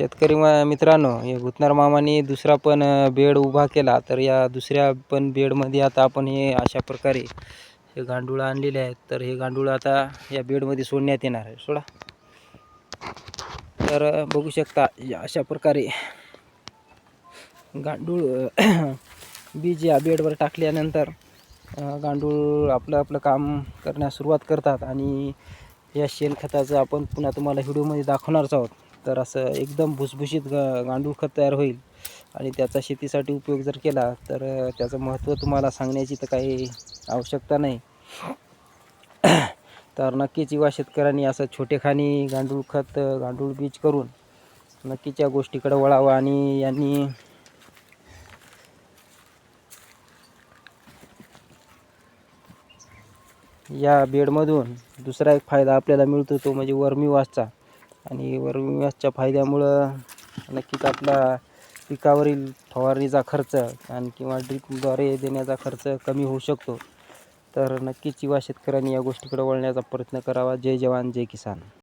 शेतकरी मा- मित्रांनो हे भूतनार मामाने दुसरा पण बेड उभा केला. तर या दुसऱ्या पण बेडमध्ये आता आपण हे अशा प्रकारे हे गांडूळ आणलेले आहेत. तर हे गांडूळ आता या बेडमध्ये सोडण्यात येणार आहे. सोडा. तर बघू शकता या अशा प्रकारे गांडूळ बीज या बेडवर टाकल्यानंतर गांडूळ आपलं आपलं काम करण्यास सुरुवात करतात. आणि या शेणखताचं आपण पुन्हा तुम्हाला व्हिडिओमध्ये दाखवणारच आहोत. तर असं एकदम भुसभुशीत ग गांडूळ खत तयार होईल. आणि त्याचा शेतीसाठी उपयोग जर केला तर त्याचं महत्त्व तुम्हाला सांगण्याची तर काही आवश्यकता नाही. तर नक्कीच युवा शेतकऱ्यांनी असं छोटेखानी गांडूळ खत गांडूळ बीज करून नक्कीच या गोष्टीकडे वळावं आणि यांनी या बेडमधून दुसरा एक फायदा आपल्याला मिळतो तो म्हणजे वर्मीवासचा आणि वरविम्याच्या फायद्यामुळं नक्कीच आपला पिकावरील फवारणीचा खर्च आणि किंवा ड्रिपद्वारे देण्याचा खर्च कमी होऊ शकतो. तर नक्कीच युवा शेतकऱ्यांनी या गोष्टीकडे वळण्याचा प्रयत्न करावा. जय जवान जय किसान.